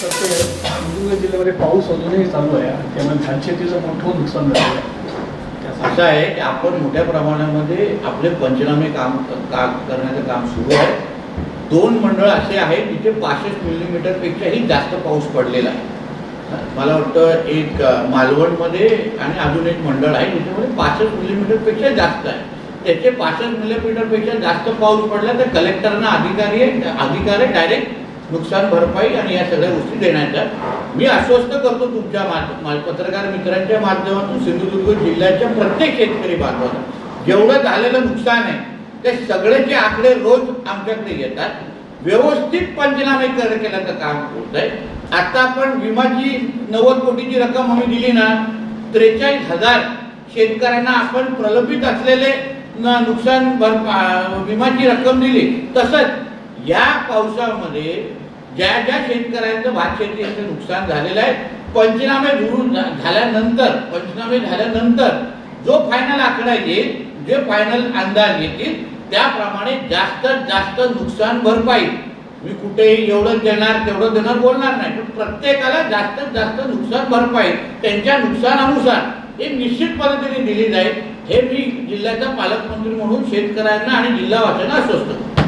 सिंधुदुर्ग जिल्ह्यामध्ये पाऊस अजूनही चालू आहे त्यामुळे धानशेतीचं मोठं नुकसान झालं आहे. असं आहे की आपण मोठ्या प्रमाणामध्ये आपले पंचनामे काम का करण्याचं काम सुरू आहे. दोन मंडळ असे आहेत जिथे पासष्ट मिलीमीटरपेक्षाही जास्त पाऊस पडलेला आहे. मला वाटतं एक मालवणमध्ये आणि अजून एक मंडळ आहे ज्याच्यामध्ये पासष्ट मिलीमीटरपेक्षा जास्त आहे. त्याचे पासष्ट मिलीमीटरपेक्षा जास्त पाऊस पडला तर कलेक्टरना अधिकारी अधिकार आहे डायरेक्ट नुकसान भरपाई आणि या सगळ्या गोष्टी देण्याच्या. मी आश्वस्त करतो तुमच्या मा- पत्रकार मित्रांच्या माध्यमातून सिंधुदुर्ग जिल्ह्याच्या प्रत्येक शेतकरी बांधवांना. जेवढं झालेलं नुकसान आहे ते सगळ्याचे आकडे रोज आमच्याकडे येतात. व्यवस्थित पंचनामे कर केल्याचं काम होत आहे. आता आपण विमाची नव्वद कोटीची रक्कम आम्ही दिली ना त्रेचाळीस हजार शेतकऱ्यांना आपण प्रलंबित असलेले नुकसान भर विमाची रक्कम दिली. तसंच या पावसामध्ये ज्या ज्या शेतकऱ्यांचं भात शेतीचं नुकसान झालेलं आहे पंचनामे भरून झाल्यानंतर पंचनामे झाल्यानंतर जो फायनल आकडा येईल जे फायनल अंदाज येतील त्याप्रमाणे जास्तीत जास्त नुकसान भरपाई मी कुठेही एवढं देणार तेवढं देणार बोलणार नाही. पण प्रत्येकाला जास्तीत जास्त नुकसान भरपाई त्यांच्या नुकसानानुसार हे निश्चित पद्धतीने दिली जाईल हे मी जिल्ह्याचा पालकमंत्री म्हणून शेतकऱ्यांना आणि जिल्हावासियांना आश्वस्त करतो.